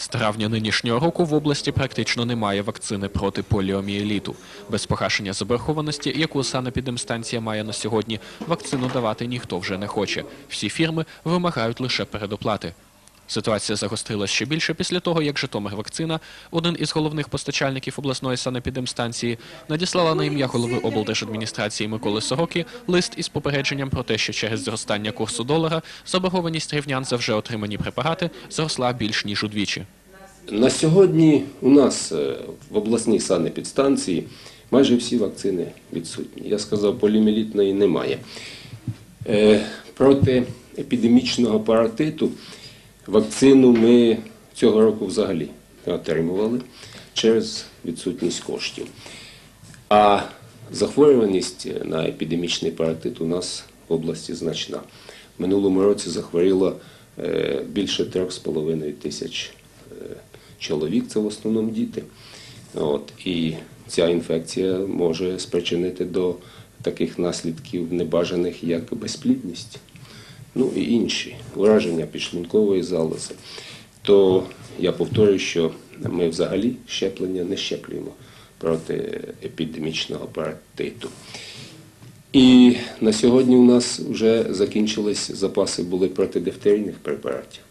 З травня нинішнього року в області практично немає вакцини проти поліомієліту. Без погашення заборгованості, яку санепідемстанція має на сьогодні, вакцину давати ніхто вже не хоче. Всі фірми вимагають лише передоплати. Ситуація загострилась ще більше після того, як Житомир вакцина, один із головних постачальників обласної санепідемстанції, надіслала на ім'я голови облдержадміністрації Миколи Сороки лист із попередженням про те, що через зростання курсу долара заборгованість рівнян за вже отримані препарати зросла більш ніж удвічі. На сьогодні у нас е, в обласній санепідстанції майже всі вакцини відсутні. Я сказав, полімелітної немає. Е, Проти епідемічного паратиту вакцину ми цього року взагалі не отримували через відсутність коштів. А захворюваність на епідемічний паратит у нас в області значна. Минулому році захворіло е, більше 3,5 тисяч е, чоловік, це в основному діти. От, і ця інфекція може спричинити до таких наслідків небажаних, як безплідність, ну і інші ураження підшлункової залози. То я повторюю, що ми взагалі щеплення не щеплюємо проти епідемічного паратиту. І на сьогодні у нас вже закінчились запаси були проти дифтерійних препаратів,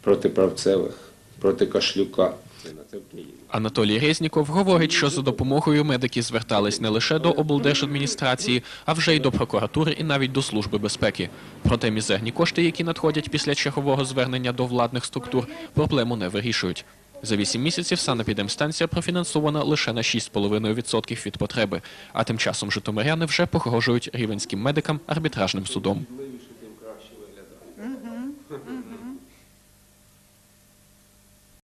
проти правцевих, проти кашлюка частина. Це в Києві. Анатолій Резніков говорить, що за допомогою медики звертались не лише до облдержадміністрації, а вже й до прокуратури і навіть до служби безпеки. Проте мізерні кошти, які надходять після чергового звернення до владних структур, проблему не вирішують. За вісім місяців санепідемстанція профінансована лише на 6,5% від потреби. А тим часом житомиряни вже погрожують рівенським медикам арбітражним судом. Угу, угу.